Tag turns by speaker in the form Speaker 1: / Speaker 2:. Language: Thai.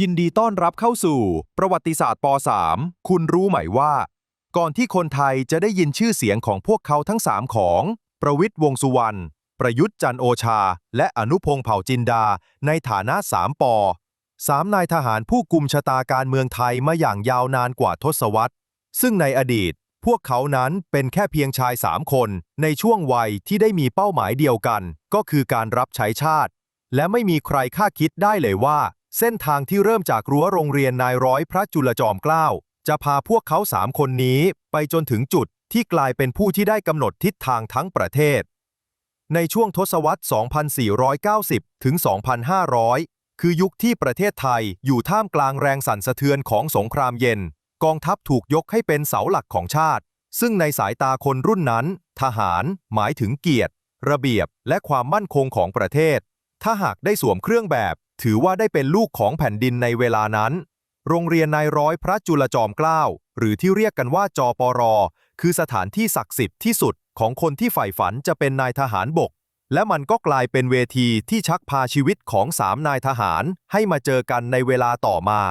Speaker 1: ยินดีต้อนรับเข้าสู่ ประวัติศาสตร์ป .3 คุณรู้ไหมว่า ก่อนที่คนไทยจะได้ยินชื่อเสียงของพวกเขาทั้งสามของ ประวิตยวงสุวรรณ ประยุทธ์จันโอชา และอนุพงษ์เผ่าจินดา ในฐานะสามปอสามนายทหารผู้กุมชะตาการเมืองไทยมาอย่างยาวนานกว่าทศวรรษ ซึ่งในอดีต พวกเขานั้นเป็นแค่เพียงชายสามคน ในช่วงวัยที่ได้มีเป้าหมายเดียวกัน ก็คือการรับใช้ชาติ และไม่มีใครคาดคิดได้เลยว่า เส้นทางที่เริ่มจากรั้วโรงเรียนนายร้อยพระจุลจอมเกล้าจะพาพวกเขาสามคนนี้ไปจนถึงจุดที่กลายเป็นผู้ที่ได้กำหนดทิศทางทั้งประเทศ ในช่วงทศวรรษ 2490 ถึง 2500 คือยุคที่ประเทศไทยอยู่ท่ามกลางแรงสั่นสะเทือนของสงครามเย็น กองทัพถูกยกให้เป็นเสาหลักของชาติ ซึ่งในสายตาคนรุ่นนั้น ทหาร หมายถึงเกียรติ ระเบียบ และความมั่นคงของประเทศ ถ้าหากได้สวมเครื่องแบบ ถือว่าได้เป็นลูกของแผ่นดินในเวลานั้น โรงเรียนนายร้อยพระจุลจอมเกล้า หรือที่เรียกกันว่าจปร คือสถานที่ศักดิ์สิทธิ์ที่สุดของคนที่ใฝ่ฝันจะเป็นนายทหารบก และมันก็กลายเป็นเวทีที่ชักพาชีวิตของสามนายทหารให้มาเจอกันในเวลาต่อมา